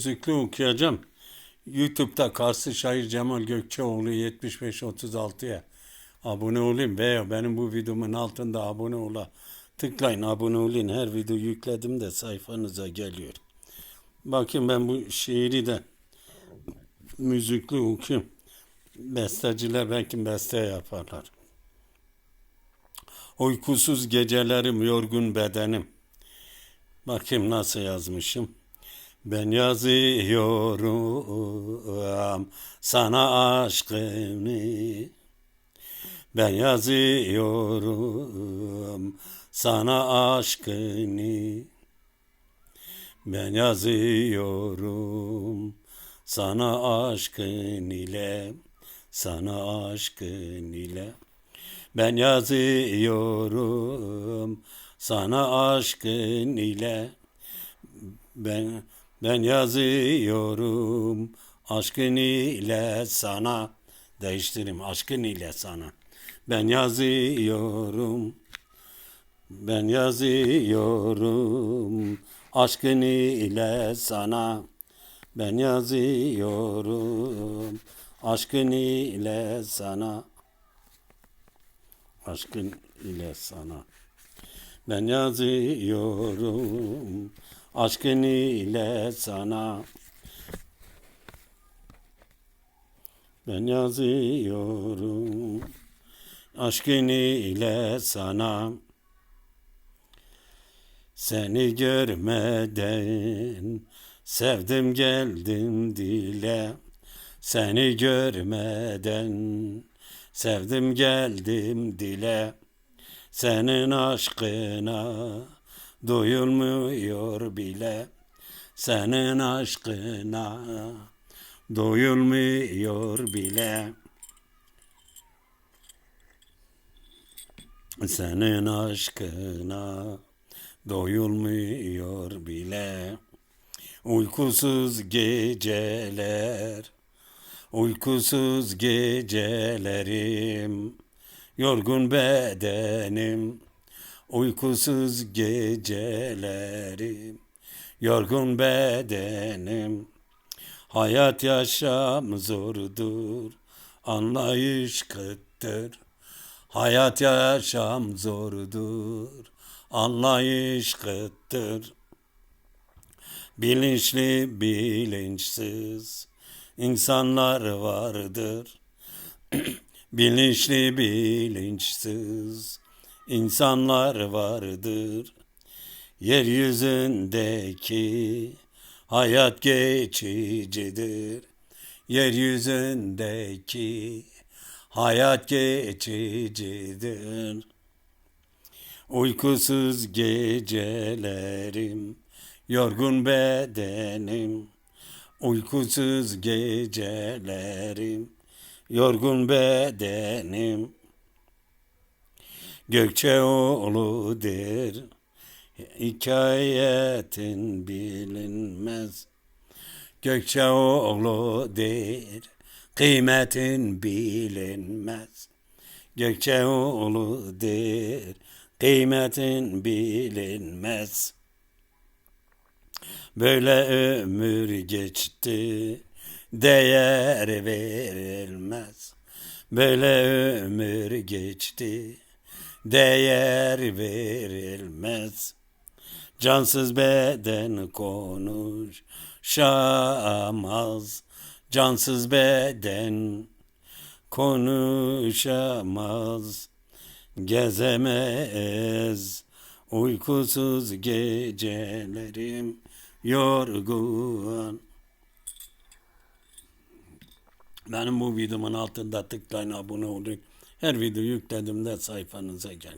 Müzikli okuyacağım. YouTube'da Karşı Şair Cemal Gökçeoğlu 7536'ya abone olayım veya benim bu videomun altında abone ola. Tıklayın abone olun. Her video yükledim de sayfanıza geliyor. Bakın ben bu şiiri de müzikli okuyayım. Besteciler belki beste yaparlar. Uykusuz gecelerim, yorgun bedenim. Bakayım nasıl yazmışım. Ben yazıyorum sana aşkımı. Ben yazıyorum sana aşkını. Ben yazıyorum sana aşkın ile, sana aşkın ile. Ben yazıyorum sana aşkın ile. Ben ben yazıyorum aşkın ile sana. Değiştireyim aşkın ile sana. Ben yazıyorum. Ben yazıyorum aşkın ile sana. Ben yazıyorum aşkın ile sana. Aşkın ile sana. Ben yazıyorum aşkın ile sana. Ben yazıyorum aşkın ile sana. Seni görmeden sevdim geldim dile. Seni görmeden sevdim geldim dile. Senin aşkına doyulmuyor bile. Senin aşkına doyulmuyor bile. Senin aşkına doyulmuyor bile. Uykusuz geceler, uykusuz gecelerim, yorgun bedenim, uykusuz gecelerim, yorgun bedenim. Hayat yaşam zordur, anlayış kıttır. Hayat yaşam zordur, anlayış kıttır. Bilinçli bilinçsiz insanlar vardır. Bilinçli bilinçsiz insanlar vardır. Yeryüzündeki hayat geçicidir. Yeryüzündeki hayat geçicidir. Uykusuz gecelerim, yorgun bedenim. Uykusuz gecelerim, yorgun bedenim. Gökçeoğlu'dur, hikayetin bilinmez. Gökçeoğlu'dur, kıymetin bilinmez. Gökçeoğlu'dur, kıymetin bilinmez. Böyle ömür geçti, değer verilmez. Böyle ömür geçti, değer verilmez. Cansız beden konuşamaz. Cansız beden konuşamaz. Gezemez uykusuz gecelerim yorgun. Benim bu videomun altında tıklayın abone olun. Her video yüklediğimde sayfanıza gel.